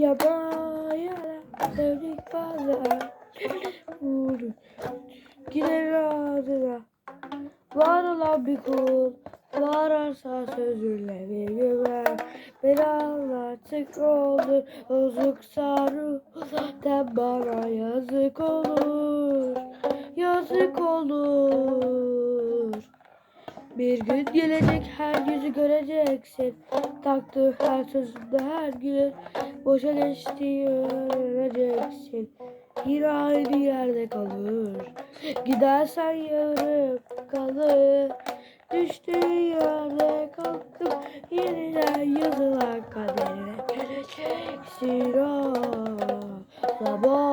Yabaya sevdik bazen Vurdu Gider ağzına Var olan bir kul Vararsa sözüyle bir güven. Belalar tık oldu Bozuksa ruh Zaten bana yazık olur. Yazık olur bir gün gelecek her yüzü göreceksin. Taktığı her sözünde her gün boşa geçtiği öğreneceksin. Yine aynı yerde kalır. Gidersen yarım kalır. Düştüğün yerde kalkıp yeniden yazılan kadere geleceksin. Ah, sabah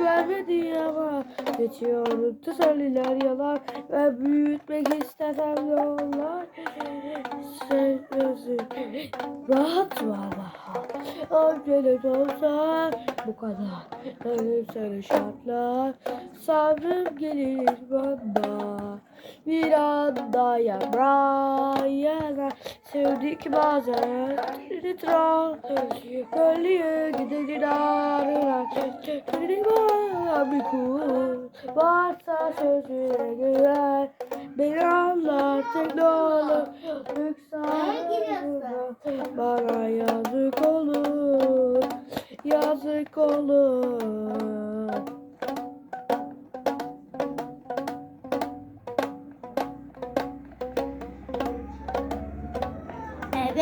vermedi ama Geçiyorum teselliler yalan Ben büyütmek istesem yollar. Özür Rahat daha Acele olsa Bu kadar. Ölümsel şartlar Sabrım gelir bana Bir anda yaprağa yanar Sevdik bazen. Titrar Ölüyor gidelim ağrılar Titrar bir kul Varsa sözüne güven. Beni anlar tek ne olur. Yükselme Bana yazık olur Yazık olur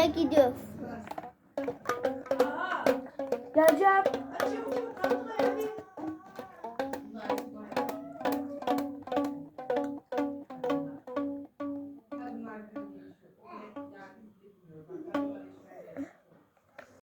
Eve gidiyoruz. Geleceğim.